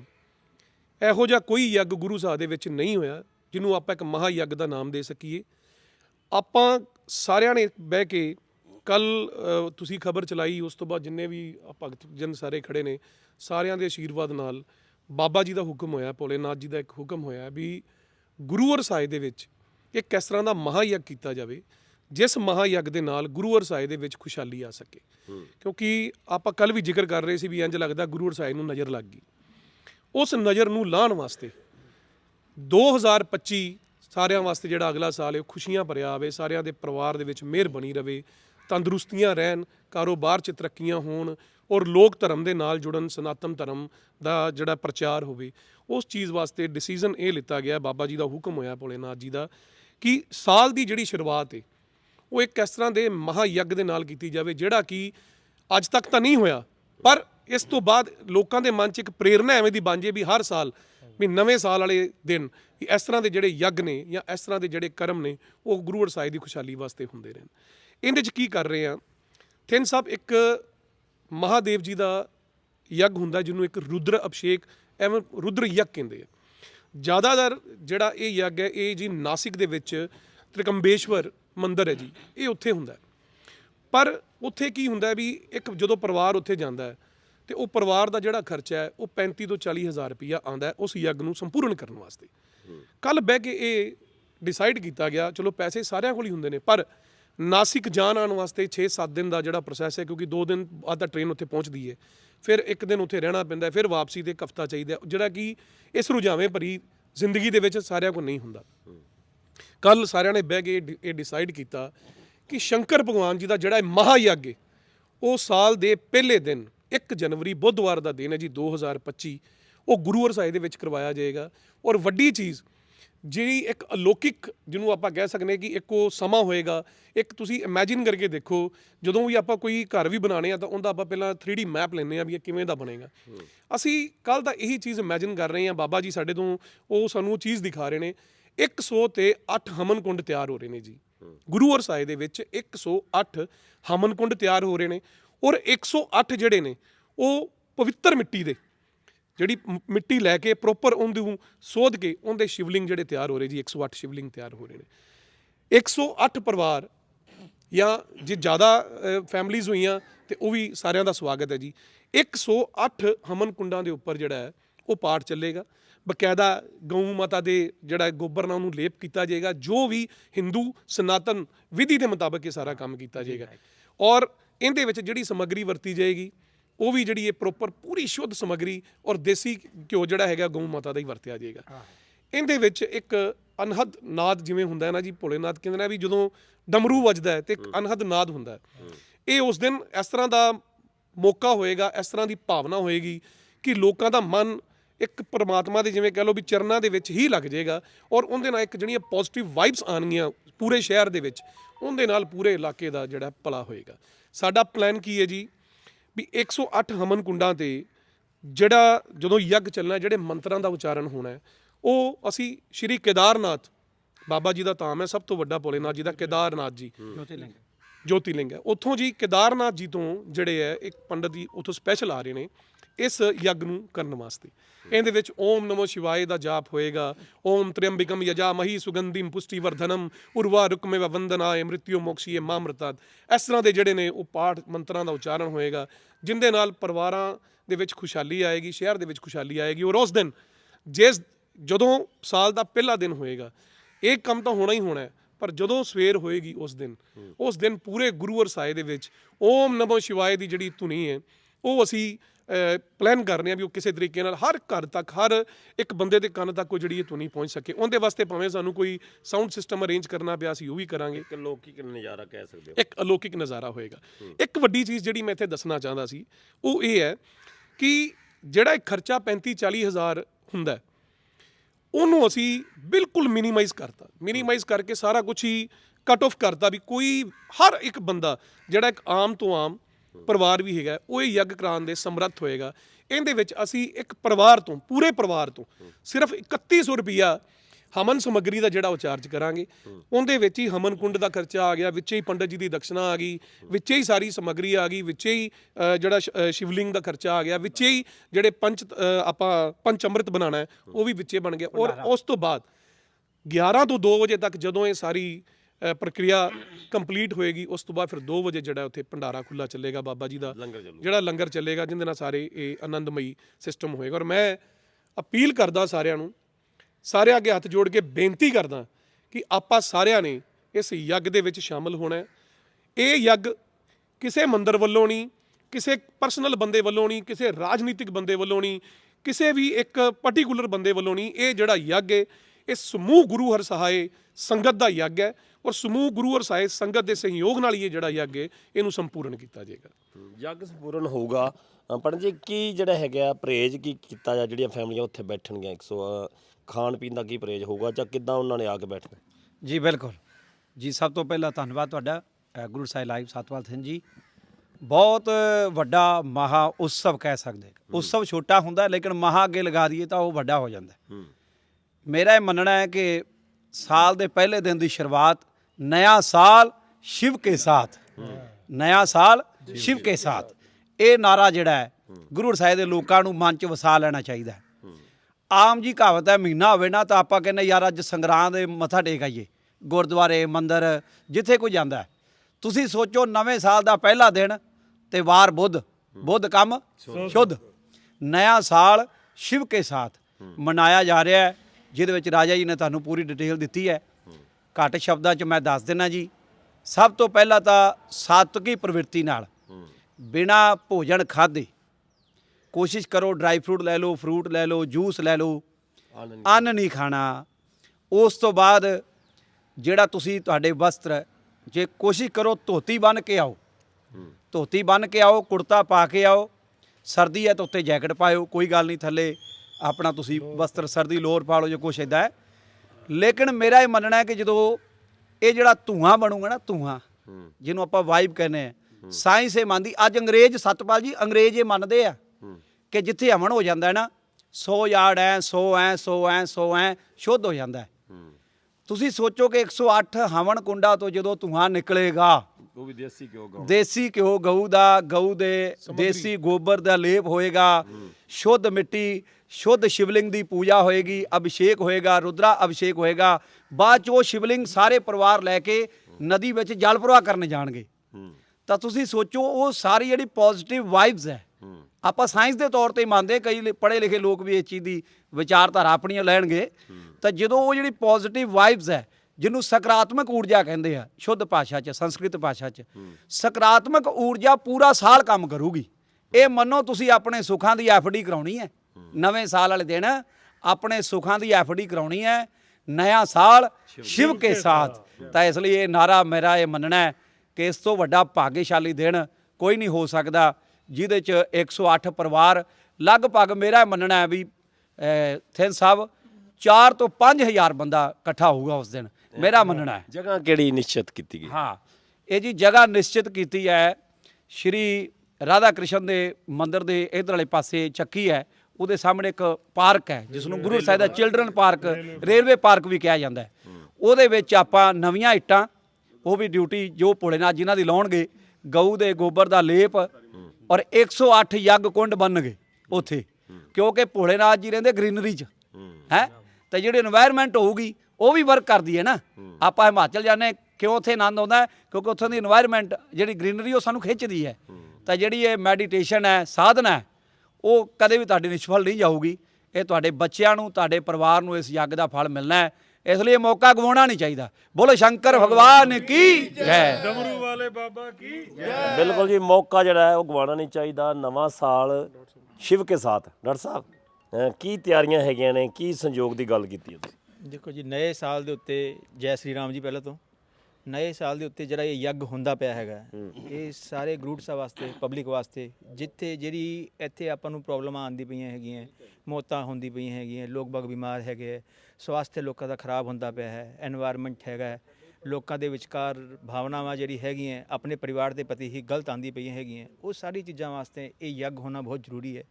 Speaker 2: ਇਹੋ ਜਿਹਾ ਕੋਈ ਯੱਗ ਗੁਰੂ ਸਾਹਿਬ ਦੇ ਵਿੱਚ ਨਹੀਂ ਹੋਇਆ ਜਿਹਨੂੰ ਆਪਾਂ ਇੱਕ ਮਹਾ ਯੱਗ ਦਾ ਨਾਮ ਦੇ ਸਕੀਏ। ਆਪਾਂ ਸਾਰਿਆਂ ਨੇ ਬਹਿ ਕੇ ਕੱਲ ਤੁਸੀਂ ਖਬਰ ਚਲਾਈ, ਉਸ ਤੋਂ ਬਾਅਦ ਜਿੰਨੇ ਵੀ ਭਗਤ ਜਨ ਸਾਰੇ ਖੜੇ ਨੇ, ਸਾਰਿਆਂ ਦੇ ਆਸ਼ੀਰਵਾਦ ਨਾਲ ਬਾਬਾ ਜੀ ਦਾ ਹੁਕਮ ਹੋਇਆ, ਭੋਲੇਨਾਥ ਜੀ ਦਾ ਇੱਕ ਹੁਕਮ ਹੋਇਆ ਵੀ ਗੁਰੂ ਅਰ ਸਾਹਿਬ ਦੇ ਵਿੱਚ ਇੱਕ ਕਿਸ ਤਰ੍ਹਾਂ ਦਾ ਮਹਾ ਕੀਤਾ ਜਾਵੇ। ਜਿਸ ਮਹਾ ਯੱਗ ਦੇ ਨਾਲ ਗੁਰੂ ਅਰ ਸਾਹਿਬ ਦੇ ਵਿੱਚ ਖੁਸ਼ਹਾਲੀ ਆ ਸਕੇ। ਕਿਉਂਕਿ ਆਪਾਂ ਕੱਲ ਵੀ ਜ਼ਿਕਰ ਕਰ ਰਹੇ ਸੀ ਵੀ ਇੰਜ ਲੱਗਦਾ ਗੁਰੂ ਅਰ ਸਾਹਿਬ ਨੂੰ ਨਜ਼ਰ ਲੱਗ ਗਈ। ਉਸ ਨਜ਼ਰ ਨੂੰ ਲਾਹਣ ਵਾਸਤੇ 2025 ਸਾਰਿਆਂ ਵਾਸਤੇ ਜਿਹੜਾ ਅਗਲਾ ਸਾਲ ਹੈ ਖੁਸ਼ੀਆਂ ਭਰਿਆ ਆਵੇ ਸਾਰਿਆਂ ਦੇ ਪਰਿਵਾਰ ਦੇ ਵਿੱਚ ਮਿਹਰ ਬਣੀ ਰਵੇ ਤੰਦਰੁਸਤੀਆਂ ਰਹਿਣ ਕਾਰੋਬਾਰ 'ਚ ਤਰੱਕੀਆਂ ਹੋਣ ਔਰ ਲੋਕ ਧਰਮ ਦੇ ਨਾਲ ਜੁੜਨ ਸਨਾਤਨ ਧਰਮ ਦਾ ਜਿਹੜਾ ਪ੍ਰਚਾਰ ਹੋਵੇ ਉਸ ਚੀਜ਼ ਵਾਸਤੇ ਡਿਸੀਜਨ ਇਹ ਲਿੱਤਾ ਗਿਆ ਬਾਬਾ ਜੀ ਦਾ ਹੁਕਮ ਹੋਇਆ ਭੋਲੇਨਾਥ ਜੀ ਦਾ ਕਿ ਸਾਲ ਦੀ ਜਿਹੜੀ ਸ਼ੁਰੂਆਤ ਹੈ ਉਹ ਇੱਕ ਇਸ ਤਰ੍ਹਾਂ ਦੇ ਮਹਾਯੱਗ ਦੇ ਨਾਲ ਕੀਤੀ ਜਾਵੇ, ਜਿਹੜਾ ਕਿ ਅੱਜ ਤੱਕ ਤਾਂ ਨਹੀਂ ਹੋਇਆ, ਪਰ ਇਸ ਤੋਂ ਬਾਅਦ ਲੋਕਾਂ ਦੇ ਮਨ 'ਚ ਇੱਕ ਪ੍ਰੇਰਣਾ ਐਵੇਂ ਦੀ ਬਣ ਜੇ ਵੀ ਹਰ ਸਾਲ, ਵੀ ਨਵੇਂ ਸਾਲ ਵਾਲੇ ਦਿਨ ਵੀ ਇਸ ਤਰ੍ਹਾਂ ਦੇ ਜਿਹੜੇ ਯੱਗ ਨੇ ਜਾਂ ਇਸ ਤਰ੍ਹਾਂ ਦੇ ਜਿਹੜੇ ਕਰਮ ਨੇ, ਉਹ ਗੁਰੂ ਅਰ ਸਾਹਿਬ ਦੀ ਖੁਸ਼ਹਾਲੀ ਵਾਸਤੇ ਹੁੰਦੇ ਰਹਿਣ। ਇਹਦੇ 'ਚ ਕੀ ਕਰ ਰਹੇ ਆ ਥਿੰਨ ਸਾਹਿਬ ਇੱਕ ਮਹਾਦੇਵ ਜੀ ਦਾ ਯੱਗ ਹੁੰਦਾ, ਜਿਹਨੂੰ ਇੱਕ ਰੁਦਰ ਅਭਿਸ਼ੇਕ ਐਵੇਂ ਰੁਦਰ ਯੱਗ ਕਹਿੰਦੇ ਆ। ਜ਼ਿਆਦਾਤਰ ਜਿਹੜਾ ਇਹ ਯੱਗ ਹੈ, ਇਹ ਜੀ ਨਾਸਿਕ ਦੇ ਵਿੱਚ ਤ੍ਰਿਕੰਬੇਸ਼ਵਰ ਮੰਦਿਰ ਹੈ ਜੀ ਇਹ ਉੱਥੇ ਹੁੰਦਾ ਹੈ। ਪਰ ਉੱਥੇ ਕੀ ਹੁੰਦਾ ਹੈ ਵੀ ਇੱਕ ਜਦੋਂ ਪਰਿਵਾਰ ਉੱਥੇ ਜਾਂਦਾ ਹੈ ਤੇ ਉਹ ਪਰਿਵਾਰ ਦਾ ਜਿਹੜਾ ਖਰਚਾ ਹੈ ਉਹ 35 ਤੋਂ 40 ਹਜ਼ਾਰ ਰੁਪਈਆ ਆਉਂਦਾ ਹੈ ਉਸ ਯੱਗ ਨੂੰ ਸੰਪੂਰਨ ਕਰਨ ਵਾਸਤੇ ਕੱਲ ਬਹਿ ਕੇ ਇਹ ਡਿਸਾਈਡ ਕੀਤਾ ਗਿਆ ਚਲੋ ਪੈਸੇ ਸਾਰਿਆਂ ਕੋਲ ਹੀ ਹੁੰਦੇ ਨੇ ਪਰ ਨਾਸਿਕ ਜਾਣ ਆਉਣ ਵਾਸਤੇ 6-7 ਦਿਨ ਦਾ ਜਿਹੜਾ ਪ੍ਰੋਸੈਸ ਹੈ ਕਿਉਂਕਿ 2 ਦਿਨ ਬਾਅਦ ਤਾਂ ਟ੍ਰੇਨ ਉੱਥੇ ਪਹੁੰਚਦੀ ਹੈ ਫਿਰ ਇੱਕ ਦਿਨ ਉੱਥੇ ਰਹਿਣਾ ਪੈਂਦਾ ਹੈ, ਫਿਰ ਵਾਪਸੀ ਤੇ ਇੱਕ ਹਫਤਾ ਚਾਹੀਦਾ ਹੈ, ਜਿਹੜਾ ਕਿ ਇਸ ਰੁਝਾਵੇਂ ਭਰੀ ਜ਼ਿੰਦਗੀ ਦੇ ਵਿੱਚ ਸਾਰਿਆਂ ਕੋਲ ਨਹੀਂ ਹੁੰਦਾ ਕੱਲ ਸਾਰਿਆਂ ਨੇ ਬਹਿ ਕੇ ਇਹ ਡਿ- ਇਹ ਡਿਸਾਈਡ ਕੀਤਾ ਕਿ ਸ਼ੰਕਰ ਭਗਵਾਨ ਜੀ ਦਾ ਜਿਹੜਾ ਇਹ ਮਹਾਯੱਗ ਹੈ ਉਹ ਸਾਲ ਦੇ ਪਹਿਲੇ ਦਿਨ 1 ਜਨਵਰੀ ਬੁੱਧਵਾਰ ਦਾ ਦਿਨ ਹੈ ਜੀ 2025 ਉਹ ਗੁਰੂ ਅਰ ਸਾਹਿਬ ਦੇ ਵਿੱਚ ਕਰਵਾਇਆ ਜਾਏਗਾ। ਔਰ ਵੱਡੀ ਚੀਜ਼, ਜਿਹੜੀ ਇੱਕ ਅਲੌਕਿਕ, ਜਿਹਨੂੰ ਆਪਾਂ ਕਹਿ ਸਕਦੇ ਕਿ ਇੱਕ ਉਹ ਸਮਾਂ ਹੋਏਗਾ, ਇੱਕ ਤੁਸੀਂ ਇਮੇਜਿਨ ਕਰਕੇ ਦੇਖੋ, ਜਦੋਂ ਵੀ ਆਪਾਂ ਕੋਈ ਘਰ ਵੀ ਬਣਾਉਣੇ ਆ ਤਾਂ ਉਹਦਾ ਆਪਾਂ ਪਹਿਲਾਂ 3D ਮੈਪ ਲੈਂਦੇ ਆ ਵੀ ਇਹ ਕਿਵੇਂ ਦਾ ਬਣੇਗਾ। ਅਸੀਂ ਕੱਲ ਦਾ ਇਹੀ ਚੀਜ਼ ਇਮੇਜਿਨ ਕਰ ਰਹੇ ਹਾਂ, ਬਾਬਾ ਜੀ ਸਾਡੇ ਤੋਂ ਉਹ ਸਾਨੂੰ ਉਹ ਚੀਜ਼ ਦਿਖਾ ਰਹੇ ਨੇ। 100 ਤੇ 8 ਹਮਨ ਕੁੰਡ ਤਿਆਰ ਹੋ ਰਹੇ ਨੇ ਜੀ। ਗੁਰੂ ਅਰ ਸਾਹਿਬ ਦੇ ਵਿੱਚ 108 ਹਮਨ ਕੁੰਡ ਤਿਆਰ ਹੋ ਰਹੇ ਨੇ ਔਰ 108 ਜਿਹੜੇ ਨੇ, ਉਹ ਪਵਿੱਤਰ ਮਿੱਟੀ ਦੇ, ਜਿਹੜੀ ਮਿੱਟੀ ਲੈ ਕੇ ਪ੍ਰੋਪਰ ਉਹਨੂੰ ਸੋਧ ਕੇ ਉਹਦੇ ਸ਼ਿਵਲਿੰਗ ਜਿਹੜੇ ਤਿਆਰ ਹੋ ਰਹੇ ਜੀ 108 ਸ਼ਿਵਲਿੰਗ ਤਿਆਰ ਹੋ ਰਹੇ ਨੇ। 108 ਪਰਿਵਾਰ ਜਾਂ ਜੇ ਜ਼ਿਆਦਾ ਫੈਮਲੀਆਂ ਹੋਈਆਂ ਤੇ ਉਹ ਵੀ ਸਾਰਿਆਂ ਦਾ ਸਵਾਗਤ ਹੈ ਜੀ। 108 ਹਮਨ ਕੁੰਡਾਂ ਦੇ ਉੱਪਰ ਜਿਹੜਾ ਹੈ, ਉਹ ਪਾਠ ਚੱਲੇਗਾ। ਬਕਾਇਦਾ ਗਊ ਮਾਤਾ ਦੇ ਜਿਹੜਾ ਗੋਬਰ ਨਾਲ ਉਹਨੂੰ ਲੇਪ ਕੀਤਾ ਜਾਏਗਾ ਜੋ ਵੀ ਹਿੰਦੂ ਸਨਾਤਨ ਵਿਧੀ ਦੇ ਮੁਤਾਬਕ ਇਹ ਸਾਰਾ ਕੰਮ ਕੀਤਾ ਜਾਏਗਾ। ਔਰ ਇਹਦੇ ਵਿੱਚ ਜਿਹੜੀ ਸਮੱਗਰੀ ਵਰਤੀ ਜਾਏਗੀ ਉਹ ਵੀ ਜਿਹੜੀ ਇਹ ਪ੍ਰੋਪਰ ਪੂਰੀ ਸ਼ੁੱਧ ਸਮੱਗਰੀ ਔਰ ਦੇਸੀ ਘਿਓ ਜਿਹੜਾ ਹੈਗਾ ਗਊ ਮਾਤਾ ਦਾ ਹੀ ਵਰਤਿਆ ਜਾਏਗਾ। ਇਹਦੇ ਵਿੱਚ ਇੱਕ ਅਨਹਦ ਨਾਦ ਜਿਵੇਂ ਹੁੰਦਾ ਹੈ ਨਾ ਜੀ ਭੋਲੇਨਾਥ ਕਹਿੰਦੇ ਨੇ ਵੀ ਜਦੋਂ ਡਮਰੂ ਵੱਜਦਾ ਹੈ ਤੇ ਇੱਕ ਅਨਹਦ ਨਾਦ ਹੁੰਦਾ ਹੈ। ਇਹ ਉਸ ਦਿਨ ਇਸ ਤਰ੍ਹਾਂ ਦਾ ਮੌਕਾ ਹੋਏਗਾ ਇਸ ਤਰ੍ਹਾਂ ਦੀ ਭਾਵਨਾ ਹੋਏਗੀ ਕਿ ਲੋਕਾਂ ਦਾ ਮਨ ਇੱਕ ਪਰਮਾਤਮਾ ਦੇ ਜਿਵੇਂ ਕਹ ਲਓ ਵੀ ਚਰਨਾਂ ਦੇ ਵਿੱਚ ਹੀ ਲੱਗ ਜਾਏਗਾ ਔਰ ਉਹਦੇ ਨਾਲ ਇੱਕ ਜਿਹੜੀਆਂ ਪੋਜ਼ਿਟਿਵ ਵਾਈਬਸ ਆਣਗੀਆਂ ਪੂਰੇ ਸ਼ਹਿਰ ਦੇ ਵਿੱਚ ਉਹਦੇ ਨਾਲ ਪੂਰੇ ਇਲਾਕੇ ਦਾ ਜਿਹੜਾ ਭਲਾ ਹੋਏਗਾ। ਸਾਡਾ ਪਲਾਨ ਕੀ ਹੈ ਜੀ? ਵੀ 108 ਹਮਨ ਕੁੰਡਾਂ ਤੇ ਜਿਹੜਾ ਜਦੋਂ ਯੱਗ ਚੱਲਣਾ ਜਿਹੜੇ ਮੰਤਰਾਂ ਦਾ ਉਚਾਰਨ ਹੋਣਾ ਉਹ ਅਸੀਂ ਸ਼੍ਰੀ ਕੇਦਾਰਨਾਥ ਬਾਬਾ ਜੀ ਦਾ ਧਾਮ ਹੈ ਸਭ ਤੋਂ ਵੱਡਾ ਭੋਲੇਨਾਥ ਜੀ ਦਾ ਕੇਦਾਰਨਾਥ ਜੀ। ਜੋਤੀਲਿੰਗ। ਹੈ। ਉੱਥੋਂ ਜੀ ਕੇਦਾਰਨਾਥ ਜੀ ਤੋਂ ਜਿਹੜੇ ਹੈ ਇੱਕ ਪੰਡਤ ਜੀ ਉੱਥੋਂ ਸਪੈਸ਼ਲ ਆ ਰਹੇ ਨੇ। ਇਸ ਯੱਗ ਨੂੰ ਕਰਨ ਵਾਸਤੇ। ਇਹਦੇ ਵਿੱਚ ਓਮ ਨਮੋ ਸ਼ਿਵਾਏ ਦਾ ਜਾਪ ਹੋਏਗਾ, ਓਮ ਤ੍ਰਿਯੰਬਿਕਮ ਯਜਾਮਹੀ ਸੁਗੰਧਿਮ ਪੁਸ਼ਟੀ ਵਰਧਨਮ ਉਰਵਾ ਰੁਕਮੇ ਵ ਵੰਦਨਾਏ ਮ੍ਰਿਤਿਓ ਮੋਕਸ਼ੀਏ ਮਾਮ੍ਰਤਾਦ ਇਸ ਤਰ੍ਹਾਂ ਦੇ ਜਿਹੜੇ ਨੇ ਉਹ ਪਾਠ ਮੰਤਰਾਂ ਦਾ ਉਚਾਰਨ ਹੋਏਗਾ, ਜਿੰਦੇ ਨਾਲ ਪਰਿਵਾਰਾਂ ਦੇ ਵਿੱਚ ਖੁਸ਼ਹਾਲੀ ਆਏਗੀ, ਸ਼ਹਿਰ ਦੇ ਵਿੱਚ ਖੁਸ਼ਹਾਲੀ ਆਏਗੀ ਔਰ ਉਸ ਦਿਨ ਜਿਸ ਜਦੋਂ ਸਾਲ ਦਾ ਪਹਿਲਾ ਦਿਨ ਹੋਏਗਾ, ਇਹ ਕੰਮ ਤਾਂ ਹੋਣਾ ਹੀ ਹੋਣਾ ਹੈ, ਪਰ ਜਦੋਂ ਸਵੇਰ ਹੋਏਗੀ ਉਸ ਦਿਨ ਉਸ ਦਿਨ ਪੂਰੇ ਗੁਰੂ ਅਰ ਸਾਏ ਦੇ ਵਿੱਚ ਓਮ ਨਮੋ ਸ਼ਿਵਾਏ ਦੀ ਜਿਹੜੀ ਧੁਨੀ ਹੈ, ਉਹ ਅਸੀਂ ਪਲਾਨ ਕਰ ਰਹੇ ਹਾਂ ਵੀ ਉਹ ਕਿਸੇ ਤਰੀਕੇ ਨਾਲ ਹਰ ਘਰ ਤੱਕ ਹਰ ਇੱਕ ਬੰਦੇ ਦੇ ਕੰਨ ਤੱਕ ਉਹ ਜਿਹੜੀ ਇਹ ਧੁਨੀ ਪਹੁੰਚ ਸਕੇ। ਉਹਦੇ ਵਾਸਤੇ ਭਾਵੇਂ ਸਾਨੂੰ ਕੋਈ ਸਾਊਂਡ ਸਿਸਟਮ ਅਰੇਂਜ ਕਰਨਾ ਪਿਆ ਸੀ ਉਹ ਵੀ ਕਰਾਂਗੇ।
Speaker 1: ਇੱਕ ਲੋਕੀ ਨਜ਼ਾਰਾ ਕਹਿ ਸਕਦੇ ਹੋ।
Speaker 2: ਇੱਕ ਅਲੌਕਿਕ ਨਜ਼ਾਰਾ ਹੋਏਗਾ। ਇੱਕ ਵੱਡੀ ਚੀਜ਼ ਜਿਹੜੀ ਮੈਂ ਇੱਥੇ ਦੱਸਣਾ ਚਾਹੁੰਦਾ ਸੀ ਉਹ ਇਹ ਹੈ ਕਿ ਜਿਹੜਾ ਇਹ ਖਰਚਾ 35 40 ਹਜ਼ਾਰ ਹੁੰਦਾ ਉਹਨੂੰ ਅਸੀਂ ਬਿਲਕੁਲ ਮਿਨੀਮਾਈਜ਼ ਕਰਤਾ। ਮਿਨੀਮਾਈਜ਼ ਕਰਕੇ ਸਾਰਾ ਕੁਝ ਹੀ ਕੱਟ ਆਫ ਕਰਤਾ ਵੀ ਕੋਈ ਹਰ ਇੱਕ ਬੰਦਾ ਜਿਹੜਾ ਇੱਕ ਆਮ ਤੋਂ ਆਮ ਪਰਿਵਾਰ ਵੀ ਹੈਗਾ ਉਹ ਇਹ ਯੱਗ ਕਰਾਉਣ ਦੇ ਸਮਰੱਥ ਹੋਏਗਾ। ਇਹਦੇ ਵਿੱਚ ਅਸੀਂ ਇੱਕ ਪਰਿਵਾਰ ਤੋਂ ਪੂਰੇ ਪਰਿਵਾਰ ਤੋਂ ਸਿਰਫ 3100 ਰੁਪਿਆ ਹਮਨ ਸਮੱਗਰੀ ਦਾ ਜਿਹੜਾ ਉਹ ਚਾਰਜ ਕਰਾਂਗੇ। ਉਹਦੇ ਵਿੱਚ ਹੀ ਹਮਨ ਕੁੰਡ ਦਾ ਖਰਚਾ ਆ ਗਿਆ ਵਿੱਚੇ ਹੀ ਪੰਡਤ ਜੀ ਦੀ ਦਕਸ਼ਨਾ ਆ ਗਈ ਵਿੱਚੇ ਹੀ ਸਾਰੀ ਸਮੱਗਰੀ ਆ ਗਈ ਵਿੱਚੇ ਹੀ ਜਿਹੜਾ ਸ਼ਿਵਲਿੰਗ ਦਾ ਖਰਚਾ ਆ ਗਿਆ ਵਿੱਚੇ ਹੀ ਜਿਹੜੇ ਪੰਚ ਆਪਾਂ ਪੰਚ ਅੰਮ੍ਰਿਤ ਬਣਾਉਣਾ ਹੈ ਉਹ ਵੀ ਵਿੱਚੇ ਬਣ ਗਿਆ। ਔਰ ਉਸ ਤੋਂ ਬਾਅਦ 11 ਤੋਂ 2 ਵਜੇ ਤੱਕ ਜਦੋਂ ਇਹ ਸਾਰੀ ਪ੍ਰਕਿਰਿਆ ਕੰਪਲੀਟ ਹੋਏਗੀ ਉਸ ਤੋਂ ਬਾਅਦ ਫਿਰ 2 ਵਜੇ ਜਿਹੜਾ ਉੱਥੇ ਭੰਡਾਰਾ ਖੁੱਲਾ ਚੱਲੇਗਾ ਬਾਬਾ ਜੀ ਦਾ। ਜਿਹੜਾ ਲੰਗਰ ਚੱਲੇਗਾ ਜਿੰਦੇ ਨਾਲ ਸਾਰੇ ਇਹ ਆਨੰਦਮਈ ਸਿਸਟਮ ਹੋਏਗਾ। ਔਰ ਮੈਂ ਅਪੀਲ ਕਰਦਾ ਸਾਰਿਆਂ ਨੂੰ ਸਾਰਿਆਂ ਅੱਗੇ ਹੱਥ ਜੋੜ ਕੇ ਬੇਨਤੀ ਕਰਦਾ ਕਿ ਆਪਾਂ ਸਾਰਿਆਂ ਨੇ ਇਸ ਯੱਗ ਦੇ ਵਿੱਚ ਸ਼ਾਮਲ ਹੋਣਾ ਹੈ। ਇਹ ਯੱਗ ਕਿਸੇ ਮੰਦਰ ਵੱਲੋਂ ਨਹੀਂ ਕਿਸੇ ਪਰਸਨਲ ਬੰਦੇ ਵੱਲੋਂ ਨਹੀਂ ਕਿਸੇ ਰਾਜਨੀਤਿਕ ਬੰਦੇ ਵੱਲੋਂ ਨਹੀਂ ਕਿਸੇ ਵੀ ਇੱਕ ਪਾਰਟਿਕੂਲਰ ਬੰਦੇ ਵੱਲੋਂ ਨਹੀਂ ਇਹ ਜਿਹੜਾ ਯੱਗ ਹੈ ਇਹ ਸਮੂਹ ਗੁਰੂ ਹਰਸਹਾਏ ਸੰਗਤ ਦਾ ਯੱਗ ਹੈ। ਔਰ ਸਮੂਹ ਗੁਰੂ ਹਰਸਹਾਏ ਸੰਗਤ ਦੇ ਸਹਿਯੋਗ ਨਾਲ ਹੀ ਇਹ ਜਿਹੜਾ ਯੱਗ ਹੈ ਇਹਨੂੰ ਸੰਪੂਰਨ ਕੀਤਾ ਜਾਏਗਾ।
Speaker 1: ਜੱਗ ਸੰਪੂਰਨ ਹੋਊਗਾ। ਪੰਡਤ ਜੀ ਕੀ ਜਿਹੜਾ ਹੈਗਾ ਪਰਹੇਜ ਕੀ ਕੀਤਾ ਜਾ ਜਿਹੜੀਆਂ ਫੈਮਲੀਆਂ ਉੱਥੇ ਬੈਠਣਗੀਆਂ? 100 ਅ, ਖਾਣ ਪੀਣ ਦਾ ਕੀ ਪਰਹੇਜ ਹੋਊਗਾ ਜਾਂ ਕਿੱਦਾਂ ਉਹਨਾਂ ਨੇ ਆ ਕੇ ਬੈਠਣਾ?
Speaker 3: ਜੀ ਬਿਲਕੁਲ। ਜੀ ਸਭ ਤੋਂ ਪਹਿਲਾਂ ਧੰਨਵਾਦ ਤੁਹਾਡਾ ਗੁਰੂ ਸਾਹਿਬ ਲਾਈਵ ਸਤਪਾਲ ਸਿੰਘ ਜੀ। ਬਹੁਤ ਵੱਡਾ ਮਹਾ ਉਤਸਵ ਕਹਿ ਸਕਦੇ। ਹਾਂ। ਉਤਸਵ ਛੋਟਾ ਹੁੰਦਾ ਲੇਕਿਨ ਮਹਾ ਅੱਗੇ ਲਗਾ ਦਈਏ ਤਾਂ ਉਹ ਵੱਡਾ ਹੋ ਜਾਂਦਾ। ਮੇਰਾ ਇਹ ਮੰਨਣਾ ਹੈ ਕਿ ਸਾਲ ਦੇ ਪਹਿਲੇ ਦਿਨ ਦੀ ਸ਼ੁਰੂਆਤ नया साल शिव के साथ। ਨਇਆ ਸਾਲ ਸ਼ਿਵ ਕੇ ਸਾਥ ਇਹ ਨਾਰਾ ਜਿਹੜਾ ਹੈ ਗੁਰੂ ਸਾਹਿਬ ਦੇ ਲੋਕਾਂ ਨੂੰ ਮਨ 'ਚ ਵਸਾ ਲੈਣਾ ਚਾਹੀਦਾ ਹੈ ਆਮ ਜੀ ਕਹਾਵਤ ਹੈ ਮਹੀਨਾ ਹੋਵੇ ਨਾ ਤਾਂ ਆਪਾਂ ਕਹਿੰਦੇ ਯਾਰ ਅੱਜ ਸੰਗਰਾਂ ਦੇ ਮੱਥਾ ਟੇਕ ਆਈਏ ਗੁਰਦੁਆਰੇ ਮੰਦਰ ਜਿੱਥੇ ਕੋਈ ਜਾਂਦਾ ਤੁਸੀਂ ਸੋਚੋ ਨਵੇਂ ਸਾਲ ਦਾ ਪਹਿਲਾ ਦਿਨ ਤੇ ਵਾਰ ਬੁੱਧ ਬੁੱਧ ਕੰਮ ਸ਼ੁੱਧ ਨਇਆ ਸਾਲ ਸ਼ਿਵ ਕੇ ਸਾਥ ਮਨਾਇਆ ਜਾ ਰਿਹਾ ਹੈ ਜਿਹਦੇ ਵਿੱਚ ਰਾਜਾ ਜੀ ਨੇ ਤੁਹਾਨੂੰ ਪੂਰੀ ਡਿਟੇਲ ਦਿੱਤੀ ਹੈ ਘੱਟ ਸ਼ਬਦਾਂ 'ਚ ਮੈਂ ਦੱਸ ਦਿੰਨਾ ਜੀ। ਸਭ ਤੋਂ ਪਹਿਲਾਂ ਤਾਂ ਸਾਤਵਿਕੀ ਪ੍ਰਵਿਰਤੀ ਨਾਲ ਬਿਨਾ ਭੋਜਨ ਖਾਦੇ ਕੋਸ਼ਿਸ਼ ਕਰੋ ਡਰਾਈ ਫਰੂਟ ਲੈ ਲਓ ਫਰੂਟ ਲੈ ਲਓ ਜੂਸ ਲੈ ਲਓ ਅੰਨ ਨਹੀਂ। ਖਾਣਾ। ਉਸ ਤੋਂ ਬਾਅਦ ਜਿਹੜਾ ਤੁਸੀਂ ਤੁਹਾਡੇ ਵਸਤਰ ਜੇ ਕੋਸ਼ਿਸ਼ ਕਰੋ ਧੋਤੀ ਬੰਨ ਕੇ ਆਓ ਧੋਤੀ ਬੰਨ ਕੇ ਆਓ ਕੁੜਤਾ ਪਾ ਕੇ ਆਓ ਸਰਦੀ ਹੈ ਤਾਂ ਉੱਤੇ ਜੈਕਟ ਪਾਇਓ ਕੋਈ ਗੱਲ ਨਹੀਂ ਥੱਲੇ ਆਪਣਾ ਤੁਸੀਂ ਵਸਤਰ ਸਰਦੀ ਲੋਅਰ ਪਾ ਲਓ ਜਾਂ ਕੁਛ ਇਦਾਂ ਹੈ। ਲੇਕਿਨ ਮੇਰਾ ਇਹ ਮੰਨਣਾ ਹੈ ਕਿ ਜਦੋਂ ਇਹ ਜਿਹੜਾ ਧੂਆਂ ਬਣੂਗਾ ਨਾ ਧੂਆਂ ਜਿਹਨੂੰ ਆਪਾਂ ਵਾਈਬ ਕਹਿੰਦੇ ਆ ਸਾਇੰਸ ਇਹ ਮੰਨਦੀ ਅੱਜ ਅੰਗਰੇਜ਼ ਸਤਪਾਲ ਜੀ ਅੰਗਰੇਜ਼ ਇਹ ਮੰਨਦੇ ਆ ਕਿ ਜਿੱਥੇ ਹਮਨ ਹੋ ਜਾਂਦਾ ਹੈ ਨਾ 100 ਯਾਰਡ ਐ 100 ਐ 100 ਐ 100 ਐ ਸ਼ੁੱਧ ਹੋ ਜਾਂਦਾ ਹੈ। ਤੁਸੀਂ ਸੋਚੋ ਕਿ 108 ਹਵਨ ਕੁੰਡਾ ਤੋਂ ਜਦੋਂ ਧੂਆਂ ਨਿਕਲੇਗਾ
Speaker 1: ਉਹ ਵੀ ਦੇਸੀ ਕਿਉਂ ਗਾਉਂ
Speaker 3: ਦੇਸੀ ਘਿਓ ਗਊ ਦਾ ਗਊ ਦੇ ਦੇਸੀ ਗੋਬਰ ਦਾ ਲੇਪ ਹੋਏਗਾ ਸ਼ੁੱਧ ਮਿੱਟੀ ਸ਼ੁੱਧ ਸ਼ਿਵਲਿੰਗ ਦੀ ਪੂਜਾ ਹੋਏਗੀ ਅਭਿਸ਼ੇਕ ਹੋਏਗਾ ਰੁਦਰਾ ਅਭਿਸ਼ੇਕ ਹੋਏਗਾ ਬਾਅਦ ਚ ਉਹ ਸ਼ਿਵਲਿੰਗ ਸਾਰੇ ਪਰਿਵਾਰ ਲੈ ਕੇ ਨਦੀ ਵਿੱਚ ਜਲ ਪ੍ਰਵਾਹ ਕਰਨ ਜਾਣਗੇ। ਤਾਂ ਤੁਸੀਂ ਸੋਚੋ ਉਹ ਸਾਰੀ ਜਿਹੜੀ ਪੋਜ਼ਿਟਿਵ ਵਾਈਬਸ ਹੈ ਆਪਾਂ ਸਾਇੰਸ ਦੇ ਤੌਰ ਤੇ ਮੰਨਦੇ ਕਈ ਪੜ੍ਹੇ ਲਿਖੇ ਲੋਕ ਵੀ ਇਸ ਚੀਜ਼ ਦੀ ਵਿਚਾਰਧਾਰਾ ਆਪਣੀਆਂ ਲੈਣਗੇ। ਤਾਂ ਜਦੋਂ ਉਹ ਜਿਹੜੀ ਪੋਜ਼ਿਟਿਵ ਵਾਈਬਸ ਹੈ ਜਿਹਨੂੰ ਸਕਾਰਾਤਮਕ ਊਰਜਾ ਕਹਿੰਦੇ ਆ ਸ਼ੁੱਧ ਭਾਸ਼ਾ 'ਚ ਸੰਸਕ੍ਰਿਤ ਭਾਸ਼ਾ 'ਚ ਸਕਾਰਾਤਮਕ ਊਰਜਾ ਪੂਰਾ ਸਾਲ ਕੰਮ ਕਰੂਗੀ। ਇਹ ਮੰਨੋ ਤੁਸੀਂ ਆਪਣੇ ਸੁੱਖਾਂ ਦੀ ਐਫਡੀ ਕਰਾਉਣੀ ਹੈ। ਨਵੇਂ ਸਾਲ ਵਾਲੇ ਦਿਨ ਆਪਣੇ ਸੁੱਖਾਂ ਦੀ ਐਫਡੀ ਕਰਾਉਣੀ ਹੈ। ਨया ਸਾਲ ਸ਼ਿਵ ਕੇ ਸਾਥ। ਤਾਂ ਇਸ ਲਈ ਇਹ ਨਾਰਾ ਮੇਰਾ ਇਹ ਮੰਨਣਾ ਹੈ ਕਿ ਇਸ ਤੋਂ ਵੱਡਾ ਭਾਗਿਆਸ਼ਾਲੀ ਦਿਨ ਕੋਈ ਨਹੀਂ ਹੋ ਸਕਦਾ ਜਿਹਦੇ ਚ 108 ਪਰਿਵਾਰ ਲਗਭਗ ਮੇਰਾ ਇਹ ਮੰਨਣਾ ਹੈ ਵੀ ਥਿੰਨ ਸਾਹਿਬ 4 ਤੋਂ 5000 ਬੰਦਾ ਇਕੱਠਾ ਹੋਊਗਾ ਉਸ ਦਿਨ। ਮੇਰਾ ਮੰਨਣਾ ਹੈ।
Speaker 1: ਜਗ੍ਹਾ ਕਿਹੜੀ ਨਿਸ਼ਚਿਤ ਕੀਤੀ ਗਈ?
Speaker 3: ਹਾਂ ਇਹ ਜੀ ਜਗ੍ਹਾ ਨਿਸ਼ਚਿਤ ਕੀਤੀ ਹੈ। ਸ਼੍ਰੀ ਰਾਧਾ ਕ੍ਰਿਸ਼ਨ ਦੇ ਮੰਦਿਰ ਦੇ ਇਧਰ ਵਾਲੇ ਪਾਸੇ ਚੱਕੀ ਹੈ। ਉਹਦੇ ਸਾਹਮਣੇ ਇੱਕ ਪਾਰਕ ਹੈ ਜਿਸ ਨੂੰ ਗੁਰੂ ਸਾਹਿਬ ਦਾ ਚਿਲਡਰਨ ਪਾਰਕ ਰੇਲਵੇ ਪਾਰਕ ਵੀ ਕਿਹਾ ਜਾਂਦਾ ਹੈ। ਉਹਦੇ ਵਿੱਚ ਆਪਾਂ ਨਵੀਆਂ ਇੱਟਾਂ, ਉਹ ਵੀ ਡਿਊਟੀ ਜੋ ਭੋਲੇਨਾਥ ਜਿਨ੍ਹਾਂ ਦੀ ਲਾਉਣਗੇ, ਗਊ ਦੇ ਗੋਬਰ ਦਾ ਲੇਪ ਔਰ 108 ਯੱਗ ਕੁੰਡ ਬਣਨਗੇ ਉੱਥੇ। ਕਿਉਂਕਿ ਭੋਲੇਨਾਥ ਜੀ ਰਹਿੰਦੇ ਗ੍ਰੀਨਰੀ 'ਚ, ਹੈ? ਤਾਂ ਜਿਹੜੀ এনवायरमेंट ਹੋਊਗੀ, ਉਹ ਵੀ ਵਰਕ ਕਰਦੀ ਹੈ ਨਾ। ਆਪਾਂ ਹਿਮਾਚਲ ਜਾਂਦੇ ਕਿਉਂ ਉੱਥੇ ਆਨੰਦ ਆਉਂਦਾ ਕਿਉਂਕਿ ਉੱਥੋਂ ਦੀ এনवायरमेंट ਜਿਹੜੀ ਗ੍ਰੀਨਰੀ ਉਹ ਸਾਨੂੰ ਖਿੱਚਦੀ ਹੈ। ਤਾਂ ਜਿਹੜੀ ਇਹ ਮੈਡੀਟੇਸ਼ਨ ਹੈ, ਸਾਧਨਾ ਹੈ ਉਹ ਕਦੇ ਵੀ ਤੁਹਾਡੀ ਨਿਸ਼ਫਲ ਨਹੀਂ ਜਾਊਗੀ। ਇਹ ਤੁਹਾਡੇ ਬੱਚਿਆਂ ਨੂੰ ਤੁਹਾਡੇ ਪਰਿਵਾਰ ਨੂੰ ਇਸ ਯੱਗ ਦਾ ਫਲ ਮਿਲਣਾ ਹੈ। ਇਸ ਲਈ ਇਹ ਮੌਕਾ ਗਵਾਉਣਾ ਨਹੀਂ ਚਾਹੀਦਾ। ਬੋਲੋ ਸ਼ੰਕਰ ਭਗਵਾਨ ਕੀ ਜੈ।
Speaker 2: ਡਮਰੂ ਵਾਲੇ ਬਾਬਾ ਕੀ
Speaker 1: ਬਿਲਕੁਲ ਜੀ ਮੌਕਾ ਜਿਹੜਾ ਹੈ ਉਹ ਗਵਾਉਣਾ ਨਹੀਂ ਚਾਹੀਦਾ। ਨਵਾਂ ਸਾਲ ਸ਼ਿਵ ਕੇ ਸਾਥ। ਡਾਕਟਰ ਸਾਹਿਬ ਅਹ ਕੀ ਤਿਆਰੀਆਂ ਹੈਗੀਆਂ ਨੇ? ਕੀ ਸੰਯੋਗ ਦੀ ਗੱਲ ਕੀਤੀ ਹੈ ਤੁਸੀਂ
Speaker 4: ਦੇਖੋ ਜੀ ਨਵੇਂ ਸਾਲ ਦੇ ਉੱਤੇ ਜੈ ਸ੍ਰੀ ਰਾਮ ਜੀ ਪਹਿਲਾਂ ਤੋਂ। ਨਵੇਂ ਸਾਲ ਦੇ ਉੱਤੇ ਜਿਹੜਾ ਇਹ ਯੱਗ ਹੁੰਦਾ ਪਿਆ ਹੈਗਾ ਇਹ ਸਾਰੇ ਗਰੂਪ ਸਭ ਵਾਸਤੇ ਪਬਲਿਕ ਵਾਸਤੇ ਜਿੱਥੇ ਜਿਹੜੀ ਇੱਥੇ ਆਪਾਂ ਨੂੰ ਪ੍ਰੋਬਲਮਾਂ ਆਉਂਦੀ ਪਈਆਂ ਹੈਗੀਆਂ ਮੌਤਾਂ ਹੁੰਦੀ ਪਈਆਂ ਹੈਗੀਆਂ ਲੋਕ ਬਗ ਬਿਮਾਰ ਹੈਗੇ ਸਵਾਸਥ ਲੋਕਾਂ ਦਾ ਖਰਾਬ ਹੁੰਦਾ ਪਿਆ ਹੈ এনवायरमेंट ਹੈਗਾ ਲੋਕਾਂ ਦੇ ਵਿਚਕਾਰ ਭਾਵਨਾਵਾਂ ਜਿਹੜੀ ਹੈਗੀਆਂ ਆਪਣੇ ਪਰਿਵਾਰ ਦੇ ਪ੍ਰਤੀ ਹੀ ਗਲਤ ਆਂਦੀ ਪਈਆਂ ਹੈਗੀਆਂ ਉਹ ਸਾਰੀ ਚੀਜ਼ਾਂ ਵਾਸਤੇ ਇਹ ਯੱਗ ਹੋਣਾ ਬਹੁਤ ਜ਼ਰੂਰੀ ਹੈ।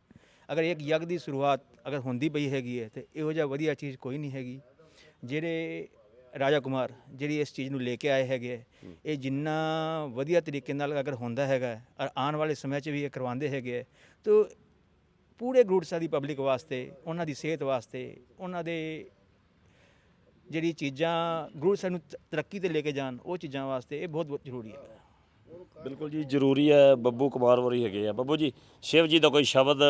Speaker 4: ਅਗਰ ਇੱਕ ਯੱਗ ਦੀ ਸ਼ੁਰੂਆਤ ਅਗਰ ਹੁੰਦੀ ਪਈ ਹੈਗੀ ਹੈ ਤੇ ਇਹੋ ਜਿਹਾ ਵਧੀਆ ਚੀਜ਼ ਕੋਈ ਨਹੀਂ ਹੈਗੀ ਜਿਹੜੇ ਰਾਜਾ ਕੁਮਾਰ ਜਿਹੜੀ ਇਸ ਚੀਜ਼ ਨੂੰ ਲੈ ਕੇ ਆਏ ਹੈਗੇ ਹੈ, ਇਹ ਜਿੰਨਾ ਵਧੀਆ ਤਰੀਕੇ ਨਾਲ ਅਗਰ ਹੁੰਦਾ ਹੈਗਾ ਹੈ, ਔਰ ਆਉਣ ਵਾਲੇ ਸਮੇਂ 'ਚ ਵੀ ਇਹ ਕਰਵਾਉਂਦੇ ਹੈਗੇ ਹੈ, ਤਾਂ ਪੂਰੇ ਗਰੂਟਸਾਂ ਦੀ ਪਬਲਿਕ ਵਾਸਤੇ ਉਹਨਾਂ ਦੀ ਸਿਹਤ ਵਾਸਤੇ ਉਹਨਾਂ ਦੇ ਜਿਹੜੀ ਚੀਜ਼ਾਂ ਗਰੂਟਸਾਂ ਨੂੰ ਤ- ਤਰੱਕੀ ਤੇ ਲੈ ਕੇ ਜਾਣ ਉਹ ਚੀਜ਼ਾਂ ਵਾਸਤੇ ਇਹ ਬਹੁਤ ਬਹੁਤ ਜ਼ਰੂਰੀ ਹੈ।
Speaker 1: ਬਿਲਕੁਲ ਜੀ ਜ਼ਰੂਰੀ ਹੈ ਬੱਬੂ ਕੁਮਾਰ ਵਰੀ ਹੈਗੇ ਆ। ਬੱਬੂ ਜੀ ਸ਼ਿਵ ਜੀ ਦਾ ਕੋਈ ਸ਼ਬਦ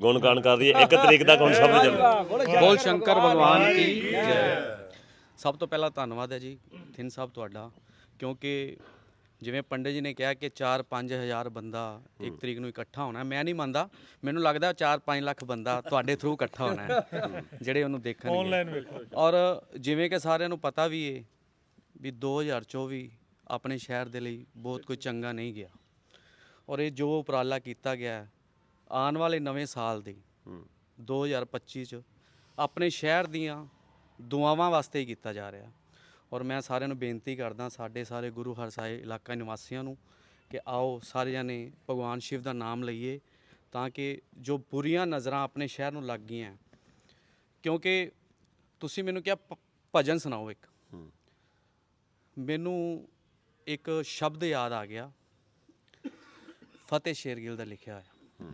Speaker 1: ਗੁਣਗਾਨ ਕਰ ਦਈਏ ਇੱਕ ਤਰੀਕ ਦਾ ਕੌਣ ਸ਼ਬਦ ਚੱਲ
Speaker 5: ਬੋਲ ਸ਼ੰਕਰ ਭਗਵਾਨ ਕੀ ਜੈ। ਸਭ ਤੋਂ ਪਹਿਲਾਂ ਧੰਨਵਾਦ ਹੈ ਜੀ ਥਿੰਨ ਸਾਹਿਬ ਤੁਹਾਡਾ ਕਿਉਂਕਿ ਜਿਵੇਂ ਪੰਡਿਤ ਜੀ ਨੇ ਕਿਹਾ ਕਿ 4-5 ਹਜ਼ਾਰ ਬੰਦਾ ਇੱਕ ਤਰੀਕ ਨੂੰ ਇਕੱਠਾ ਹੋਣਾ ਹੈ। ਮੈਂ ਨਹੀਂ ਮੰਨਦਾ ਮੈਨੂੰ ਲੱਗਦਾ 4-5 ਲੱਖ ਬੰਦਾ ਤੁਹਾਡੇ ਥਰੂ ਇਕੱਠਾ ਹੋਣਾ ਹੈ ਜਿਹੜੇ ਉਹਨੂੰ ਦੇਖਣਗੇ। ਆਨਲਾਈਨ ਵੇਖੋ ਔਰ ਜਿਵੇਂ ਕਿ ਸਾਰਿਆਂ ਨੂੰ ਪਤਾ ਵੀ ਹੈ ਵੀ 2024 ਆਪਣੇ ਸ਼ਹਿਰ ਦੇ ਲਈ ਬਹੁਤ ਕੋਈ ਚੰਗਾ ਨਹੀਂ ਗਿਆ। ਔਰ ਇਹ ਜੋ ਉਪਰਾਲਾ ਕੀਤਾ ਗਿਆ ਆਉਣ ਵਾਲੇ ਨਵੇਂ ਸਾਲ ਦੇ 2025 ਚ ਆਪਣੇ ਸ਼ਹਿਰ ਦੀਆਂ ਦੁਆਵਾਂ ਵਾਸਤੇ ਹੀ ਕੀਤਾ ਜਾ ਰਿਹਾ। ਔਰ ਮੈਂ ਸਾਰਿਆਂ ਨੂੰ ਬੇਨਤੀ ਕਰਦਾ ਸਾਡੇ ਸਾਰੇ ਗੁਰੂ ਹਰਸਾਏ ਇਲਾਕਾ ਨਿਵਾਸੀਆਂ ਨੂੰ ਕਿ ਆਓ ਸਾਰੇ ਜਣੇ ਭਗਵਾਨ ਸ਼ਿਵ ਦਾ ਨਾਮ ਲਈਏ ਤਾਂ ਕਿ ਜੋ ਬੁਰੀਆਂ ਨਜ਼ਰਾਂ ਆਪਣੇ ਸ਼ਹਿਰ ਨੂੰ ਲੱਗ ਗਈਆਂ। ਕਿਉਂਕਿ ਤੁਸੀਂ ਮੈਨੂੰ ਕਿਹਾ ਭ- ਭਜਨ ਸੁਣਾਓ ਇੱਕ। ਮੈਨੂੰ ਇੱਕ ਸ਼ਬਦ ਯਾਦ ਆ ਗਿਆ। ਫਤਿਹ ਸ਼ੇਰਗਿੱਲ ਦਾ ਲਿਖਿਆ ਹੋਇਆ।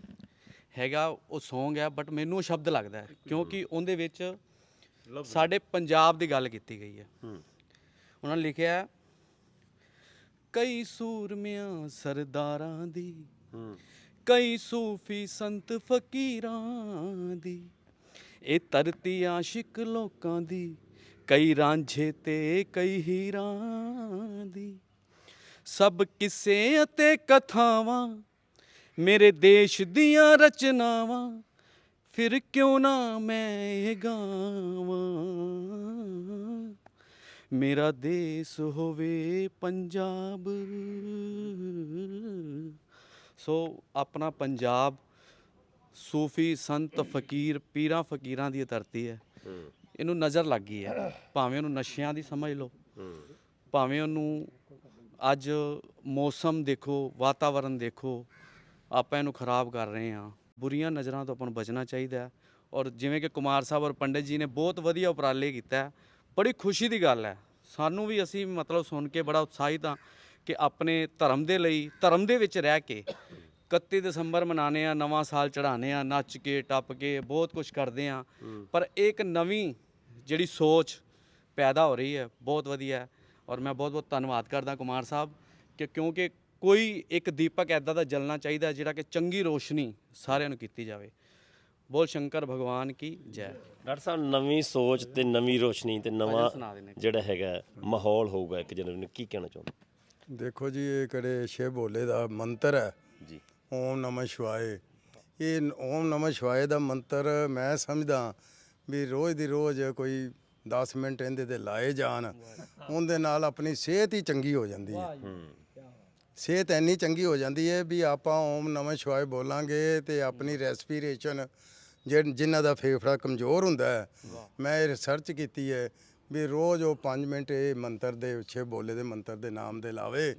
Speaker 5: ਹੈਗਾ ਉਹ Song ਹੈ ਬਟ ਮੈਨੂੰ ਉਹ ਸ਼ਬਦ ਲੱਗਦਾ ਹੈ। ਕਿਉਂਕਿ ਉਹਦੇ ਵਿੱਚ ਸਾਡੇ ਪੰਜਾਬ ਦੀ ਗੱਲ ਕੀਤੀ ਗਈ ਹੈ। ਉਹਨਾਂ ਨੇ ਲਿਖਿਆ ਕਈ ਸੂਰਮਿਆਂ ਸਰਦਾਰਾਂ ਦੀ ਕਈ ਸੂਫੀ ਸੰਤ ਫਕੀਰਾਂ ਦੀ ਇਹ ਧਰਤੀ ਆਸ਼ਿਕ ਲੋਕਾਂ ਦੀ ਕਈ ਰਾਂਝੇ ਤੇ ਕਈ ਹੀਰਾਂ ਦੀ। ਸਭ ਕਿੱਸੇ ਅਤੇ ਕਥਾਵਾਂ ਮੇਰੇ ਦੇਸ਼ ਦੀਆਂ ਰਚਨਾਵਾਂ ਫਿਰ ਕਿਉਂ ਨਾ ਮੈਂ ਇਹ ਗਾਵਾਂ? ਮੇਰਾ ਦੇਸ਼ ਹੋਵੇ ਪੰਜਾਬ। ਸੋ ਆਪਣਾ ਪੰਜਾਬ ਸੂਫੀ ਸੰਤ ਫਕੀਰ ਪੀਰਾਂ ਫਕੀਰਾਂ ਦੀ ਧਰਤੀ ਹੈ। ਇਹਨੂੰ ਨਜ਼ਰ ਲੱਗ ਗਈ ਹੈ। ਭਾਵੇਂ ਉਹਨੂੰ ਨਸ਼ਿਆਂ ਦੀ ਸਮਝ ਲਓ। ਭਾਵੇਂ ਉਹਨੂੰ ਅੱਜ ਮੌਸਮ ਦੇਖੋ ਵਾਤਾਵਰਣ ਦੇਖੋ ਆਪਾਂ ਇਹਨੂੰ ਖਰਾਬ ਕਰ ਰਹੇ ਹਾਂ। ਬੁਰੀਆਂ ਨਜ਼ਰਾਂ ਤੋਂ ਆਪਾਂ ਨੂੰ ਬਚਣਾ ਚਾਹੀਦਾ ਹੈ। ਔਰ ਜਿਵੇਂ ਕਿ ਕੁਮਾਰ ਸਾਹਿਬ ਔਰ ਪੰਡਿਤ ਜੀ ਨੇ ਬਹੁਤ ਵਧੀਆ ਉਪਰਾਲੇ ਕੀਤਾ ਹੈ, ਬੜੀ ਖੁਸ਼ੀ ਦੀ ਗੱਲ ਹੈ। ਸਾਨੂੰ ਵੀ ਅਸੀਂ ਮਤਲਬ ਸੁਣ ਕੇ ਬੜਾ ਉਤਸ਼ਾਹਿਤ ਹਾਂ ਕਿ ਆਪਣੇ ਧਰਮ ਦੇ ਲਈ ਧਰਮ ਦੇ ਵਿੱਚ ਰਹਿ ਕੇ 31 ਦਸੰਬਰ ਮਨਾਉਂਦੇ ਆ ਨਵਾਂ ਸਾਲ ਚੜ੍ਹਾਉਂਦੇ ਆ ਨੱਚ ਕੇ ਟੱਪ ਕੇ ਬਹੁਤ ਕੁਝ ਕਰਦੇ ਆ ਪਰ ਇੱਕ ਨਵੀਂ ਜਿਹੜੀ ਸੋਚ ਪੈਦਾ ਹੋ ਰਹੀ ਹੈ ਬਹੁਤ ਵਧੀਆ ਹੈ। ਔਰ ਮੈਂ ਬਹੁਤ ਬਹੁਤ ਧੰਨਵਾਦ ਕਰਦਾ ਕੁਮਾਰ ਸਾਹਿਬ ਕਿ ਕਿਉਂਕਿ ਕੋਈ ਇੱਕ ਦੀਪਕ ਐਦਾਂ ਦਾ ਜਲਣਾ ਚਾਹੀਦਾ ਹੈ ਜਿਹੜਾ ਕਿ ਚੰਗੀ ਰੋਸ਼ਨੀ ਸਾਰਿਆਂ ਨੂੰ ਕੀਤੀ ਜਾਵੇ। ਬੋਲ ਸ਼ੰਕਰ ਭਗਵਾਨ ਕੀ ਜੈ।
Speaker 1: ਡਾਕਟਰ ਸਾਹਿਬ ਨਵੀਂ ਸੋਚ ਤੇ ਨਵੀਂ ਰੋਸ਼ਨੀ ਤੇ ਨਵਾਂ। ਜਿਹੜਾ ਹੈਗਾ ਮਾਹੌਲ ਹੋਊਗਾ ਇੱਕ ਜਨਵਰੀ ਨੂੰ ਕੀ ਕਹਿਣਾ ਚਾਹੁੰਦੇ
Speaker 6: ਦੇਖੋ ਜੀ ਇਹ ਕਿਹੜੇ ਸ਼ਿਵ ਭੋਲੇ ਦਾ ਮੰਤਰ ਹੈ।
Speaker 1: ਜੀ।
Speaker 6: ਓਮ ਨਮः ਸ਼ਿਵਾਏ। ਇਹ ਓਮ ਨਮः ਸ਼ਿਵਾਏ ਦਾ ਮੰਤਰ ਮੈਂ ਸਮਝਦਾ ਵੀ ਰੋਜ਼ ਦੀ ਰੋਜ਼ ਕੋਈ 10 ਮਿੰਟ ਇਹਦੇ ਤੇ ਲਾਏ ਜਾਣ ਉਹਦੇ ਨਾਲ ਆਪਣੀ ਸਿਹਤ ਹੀ ਚੰਗੀ ਹੋ ਜਾਂਦੀ ਹੈ। ਸਿਹਤ ਇੰਨੀ ਚੰਗੀ ਹੋ ਜਾਂਦੀ ਹੈ ਵੀ ਆਪਾਂ ਓਮ ਨਮः ਸ਼ਿਵਾਏ ਬੋਲਾਂਗੇ ਤੇ ਆਪਣੀ ਰੈਸਪੀਰੇਸ਼ਨ ਜਿਨ੍ਹਾਂ ਦਾ ਫੇਫੜਾ ਕਮਜ਼ੋਰ ਹੁੰਦਾ ਹੈ। ਮੈਂ ਇਹ ਰਿਸਰਚ ਕੀਤੀ ਹੈ ਵੀ ਰੋਜ਼ ਉਹ 5 ਮਿੰਟ ਇਹ ਮੰਤਰ ਦੇ ਛੇ ਬੋਲੇ ਦੇ ਮੰਤਰ ਦੇ ਨਾਮ ਦੇ ਲਾਵੇ।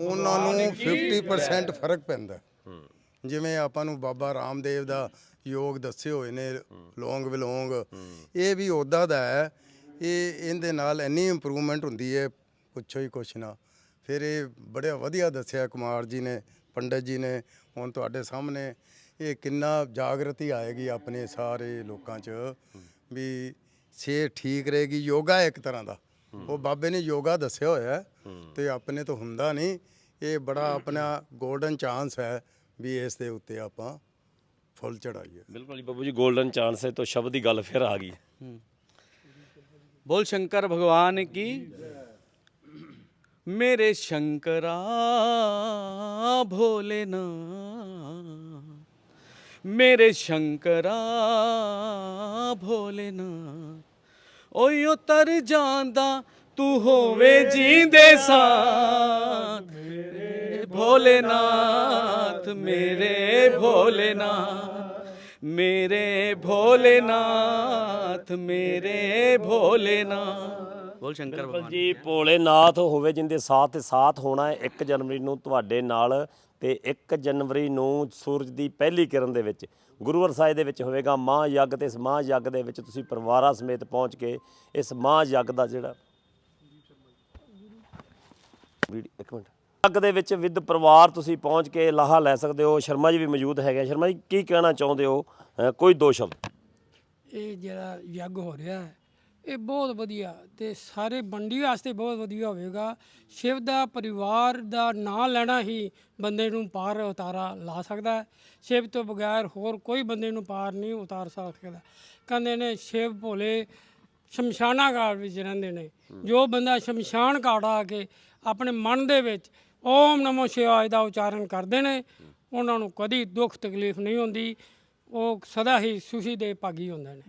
Speaker 6: ਉਹਨਾਂ ਨੂੰ 50% ਫ਼ਰਕ ਪੈਂਦਾ ਜਿਵੇਂ ਆਪਾਂ ਨੂੰ ਬਾਬਾ ਰਾਮਦੇਵ ਦਾ ਯੋਗ ਦੱਸੇ ਹੋਏ ਨੇ ਲੋਂਗ ਵਿਲੋਂਗ। ਇਹ ਵੀ ਉਦਾਂ ਦਾ ਹੈ। ਇਹ ਇਹਦੇ ਨਾਲ ਇੰਨੀ ਇੰਪਰੂਵਮੈਂਟ ਹੁੰਦੀ ਹੈ ਪੁੱਛੋ ਹੀ ਕੁਛ ਨਾ। ਫਿਰ ਇਹ ਬੜਿਆ ਵਧੀਆ ਦੱਸਿਆ ਕੁਮਾਰ ਜੀ ਨੇ ਪੰਡਤ ਜੀ ਨੇ ਹੁਣ ਤੁਹਾਡੇ ਸਾਹਮਣੇ ਇਹ ਕਿੰਨਾ ਜਾਗਰਤੀ ਆਏਗੀ ਆਪਣੇ ਸਾਰੇ ਲੋਕਾਂ 'ਚ ਵੀ ਸਿਹਤ ਠੀਕ ਰਹੇਗੀ ਯੋਗਾ ਇੱਕ ਤਰ੍ਹਾਂ ਦਾ। ਉਹ ਬਾਬੇ ਨੇ ਯੋਗਾ ਦੱਸਿਆ ਹੋਇਆ ਤੇ ਆਪਣੇ ਤੋਂ ਹੁੰਦਾ ਨਹੀਂ। ਇਹ ਬੜਾ ਆਪਣਾ ਗੋਲਡਨ ਚਾਂਸ ਹੈ ਵੀ ਇਸ ਦੇ ਉੱਤੇ ਆਪਾਂ ਫੁੱਲ ਚੜਾਈਏ
Speaker 1: ਬਿਲਕੁਲ ਜੀ ਬਾਬੂ ਜੀ ਗੋਲਡਨ ਚਾਂਸ ਹੈ ਤੋਂ ਸ਼ਬਦ ਦੀ ਗੱਲ ਫਿਰ ਆ ਗਈ।
Speaker 5: ਬੋਲ ਸ਼ੰਕਰ ਭਗਵਾਨ ਕੀ ਮੇਰੇ ਸ਼ੰਕਰਾ ਭੋਲੇਨਾ ਮੇਰੇ ਸ਼ੰਕਰਾ ਭੋਲੇਨਾ ਓਏ ਉਤਰ ਜਾਂਦਾ, ਤੂੰ ਹੋਵੇ ਜੀਂਦੇ ਸਾਂ ਮੇਰੇ ਭੋਲੇਨਾਥ ਮੇਰੇ ਭੋਲੇਨਾਥ ਮੇਰੇ ਭੋਲੇਨਾਥ ਮੇਰੇ ਭੋਲੇਨਾਥ ਬੋਲ ਸ਼ੰਕਰ ਭਗਵਾਨ
Speaker 1: ਜੀ ਭੋਲੇਨਾਥ ਹੋਵੇ ਜਿੰਦੇ ਸਾਥ ਤੇ ਸਾਥ ਹੋਣਾ ਹੈ 1 ਜਨਵਰੀ ਨੂੰ ਤੁਹਾਡੇ ਨਾਲ ਤੇ 1 ਜਨਵਰੀ ਨੂੰ ਸੂਰਜ ਦੀ ਪਹਿਲੀ ਕਿਰਨ ਦੇ ਵਿੱਚ। ਗੁਰੂਵਰ ਸਾਹਿਬ ਦੇ ਵਿੱਚ ਹੋਵੇਗਾ ਮਹਾਂ ਯੱਗ ਤੇ ਇਸ ਮਹਾਂ ਯੱਗ ਦੇ ਵਿੱਚ ਤੁਸੀਂ ਪਰਿਵਾਰਾਂ ਸਮੇਤ ਪਹੁੰਚ ਕੇ ਇਸ ਮਹਾਂ ਯੱਗ ਦਾ ਜਿਹੜਾ ਇੱਕ ਮਿੰਟ। ਯੱਗ ਦੇ ਵਿੱਚ ਵਿਦ ਪਰਿਵਾਰ ਤੁਸੀਂ ਪਹੁੰਚ ਕੇ ਲਾਹਾ ਲੈ ਸਕਦੇ ਹੋ। ਸ਼ਰਮਾ ਜੀ ਵੀ ਮੌਜੂਦ ਹੈਗੇ ਆ। ਸ਼ਰਮਾ ਜੀ ਕੀ ਕਹਿਣਾ ਚਾਹੁੰਦੇ ਹੋ? ਅ, ਕੋਈ ਦੋ ਸ਼ਬਦ।
Speaker 7: ਇਹ ਜਿਹੜਾ ਯੱਗ ਹੋ ਰਿਹਾ ਹੈ ਇਹ ਬਹੁਤ ਵਧੀਆ ਤੇ ਸਾਰੇ ਬੰਡੀ ਵਾਸਤੇ ਬਹੁਤ ਵਧੀਆ ਹੋਵੇਗਾ। ਸ਼ਿਵ ਦਾ ਪਰਿਵਾਰ ਦਾ ਨਾਂ ਲੈਣਾ ਹੀ ਬੰਦੇ ਨੂੰ ਪਾਰ ਉਤਾਰਾ ਲਾ ਸਕਦਾ ਹੈ। ਸ਼ਿਵ ਤੋਂ ਬਗੈਰ ਹੋਰ ਕੋਈ ਬੰਦੇ ਨੂੰ ਪਾਰ ਨਹੀਂ ਉਤਾਰ ਸਕਦਾ। ਕਹਿੰਦੇ ਨੇ ਸ਼ਿਵ ਭੋਲੇ ਸ਼ਮਸ਼ਾਨਾ ਘਾਟ ਵਿੱਚ ਰਹਿੰਦੇ ਨੇ। ਜੋ ਬੰਦਾ ਸ਼ਮਸ਼ਾਨ ਘਾਟ ਆ ਕੇ ਆਪਣੇ ਮਨ ਦੇ ਵਿੱਚ ਓਮ ਨਮੋ ਸ਼ਿਵਾਏ ਦਾ ਉਚਾਰਨ ਕਰਦੇ ਨੇ ਉਹਨਾਂ ਨੂੰ ਕਦੀ ਦੁੱਖ ਤਕਲੀਫ ਨਹੀਂ ਹੁੰਦੀ। ਉਹ ਸਦਾ ਹੀ ਸੁਖੀ ਦੇ ਭਾਗੀ ਹੁੰਦੇ ਨੇ।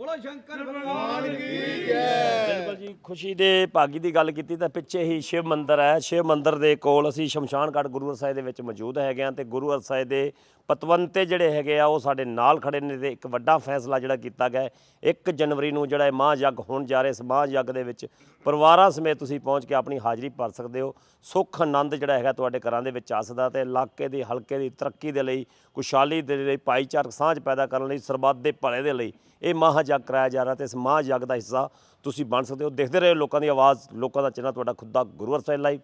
Speaker 1: ਬਿਲਕੁਲ ਜੀ ਖੁਸ਼ੀ ਦੇ ਭਾਗੀ ਦੀ ਗੱਲ ਕੀਤੀ ਤਾਂ ਪਿੱਛੇ ਹੀ ਸ਼ਿਵ ਮੰਦਿਰ ਹੈ। ਸ਼ਿਵ ਮੰਦਿਰ ਦੇ ਕੋਲ ਅਸੀਂ ਸ਼ਮਸ਼ਾਨ ਘਾਟ ਗੁਰੂ ਸਾਹਿਬ ਦੇ ਵਿੱਚ ਮੌਜੂਦ ਹੈਗੇ ਆ ਤੇ ਗੁਰੂ ਸਾਹਿਬ ਦੇ ਪਤਵੰਤੇ ਜਿਹੜੇ ਹੈਗੇ ਆ ਉਹ ਸਾਡੇ ਨਾਲ ਖੜੇ ਨੇ ਤੇ ਇੱਕ ਵੱਡਾ ਫੈਸਲਾ ਜਿਹੜਾ ਕੀਤਾ ਗਿਆ 1 ਜਨਵਰੀ ਨੂੰ ਜਿਹੜਾ ਇਹ ਮਹਾਂ ਯੱਗ ਹੋਣ ਜਾ ਰਿਹਾ ਇਸ ਮਹਾਂ ਯੱਗ ਦੇ ਵਿੱਚ ਪਰਿਵਾਰਾਂ ਸਮੇਤ ਤੁਸੀਂ ਪਹੁੰਚ ਕੇ ਆਪਣੀ ਹਾਜ਼ਰੀ ਭਰ ਸਕਦੇ ਹੋ। ਸੁੱਖ ਆਨੰਦ ਜਿਹੜਾ ਹੈਗਾ ਤੁਹਾਡੇ ਘਰਾਂ ਦੇ ਵਿੱਚ ਆ ਸਕਦਾ ਤੇ ਇਲਾਕੇ ਦੀ ਹਲਕੇ ਦੀ ਤਰੱਕੀ ਦੇ ਲਈ ਖੁਸ਼ਹਾਲੀ ਦੇ ਲਈ ਭਾਈਚਾਰਕ ਸਾਂਝ ਪੈਦਾ ਕਰਨ ਲਈ, ਸਰਬੱਤ ਦੇ ਭਲੇ ਦੇ ਲਈ ਇਹ ਮਹਾਂ ਕਰਾਇਆ ਜਾ ਰਿਹਾ ਤੇ ਇਸ ਮਹਾਂ ਦਾ ਹਿੱਸਾ ਤੁਸੀਂ ਬਣ ਸਕਦੇ ਹੋ। ਦੇਖਦੇ ਰਹੋ ਲੋਕਾਂ ਦੀ ਆਵਾਜ਼, ਲੋਕਾਂ ਦਾ ਚੈਨਲ ਤੁਹਾਡਾ ਖੁਦ ਦਾ ਗੁਰੂਵਰ ਸਾਹਿਬ ਲਾਈਵ।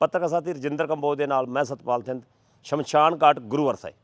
Speaker 1: ਪੱਤਰਕਾਰ ਸਾਥੀ ਰਜਿੰਦਰ ਕੰਬੋਜ ਦੇ ਨਾਲ ਮੈਂ ਸਤਪਾਲ ਸਿੰਘ, ਸ਼ਮਸ਼ਾਨ ਘਾਟ ਗੁਰੂਵਰ ਸਾਹਿਬ